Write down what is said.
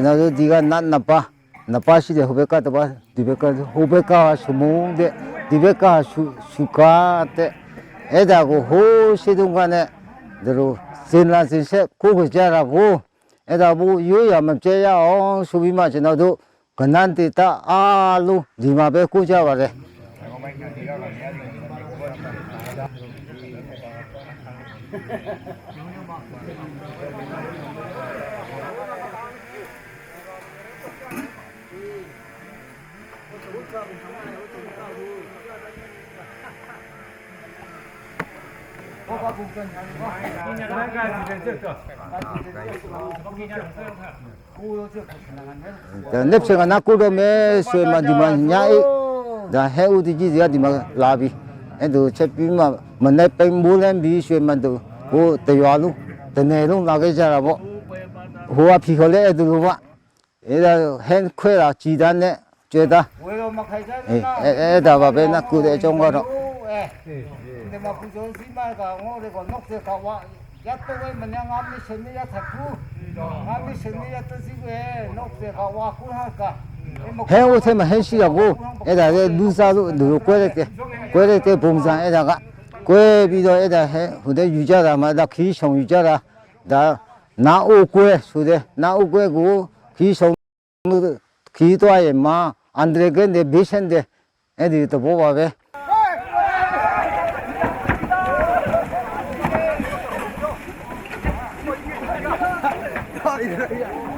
ကျွန်တော်တို့ဒီကနတ်နှစ်ပါးနှစ်ပါးရှိတယ်ဟိုဘက်ကတစ်ပါးဒီဘက်ကဟိုဘက်ကရှမုံတဲ့ဒီဘက်ကရှုရှုကားတဲ့အဲ့ဒါကိုဟိုးရှိတုန်းကနဲ့သူတို့စင်လာစင်ဆက်ကိုကိုကြတာကိုအဲ့ဒါဘူးရိုးရမပြဲရအောင်ဆိုပြီးမှကျွန်တော်တို့ကနန်တေတာအားလုံးဒီမှာပဲကိုကြပါ တယ်ဒါနေ့စကနာကိုတော့မဲဆွေမဒီမှာညာအေးဒါဟဲဦးတီကြီးစီကဒီမှာလာပြီအဲ့ဒါချက်ပြီးမှမနေ့ပိန်မိုးလန်းပြီးဆွေမတို့ဟိုတရွာလုံးတနယ်လုံးလာခဲ့ကြတာပေါ့ဟိုကဖြီခေါ်လဲအဲ့ဒါလိုပါအဲ့ဒါဟန်ခွဲတာကြည်တန်းနဲ့ ကျွဲသားဝေရောမခိုင်ကြအေးအဲ့အဲ့ဒါပါပဲနကုတဲ့အကြောင်းကတော့ဒီမှာကုသိုလ်စီမကငိုတွေကနော့တဲ့ကဝါရတ်တော့မညာငါမရှင်နေရသကူငါမရှင်နေရတစီဝဲနော့တဲ့ကဝါကုဟာကဟဲဦးထဲမှာဟဲရှိတော့ကိုအဲ့ဒါလေလူစားလို့လူကွဲလိုက်တယ်ကွဲလိုက်တဲ့ပုံစံအဲ့ဒါကကွဲပြီးတော့အဲ့ဒါဟဲဟိုတဲ့ယူကြတာမှဒါခီးဆောင်ယူကြတာဒါနာအိုကွဲဆိုတဲ့နာအိုကွဲကိုခီးဆောင်ခီးသွားရင်မှာ အန်ဒရဂန်တဲ့ဘေးရှန်တဲ့အဲ့ဒီတော့ပါပဲဝေးရ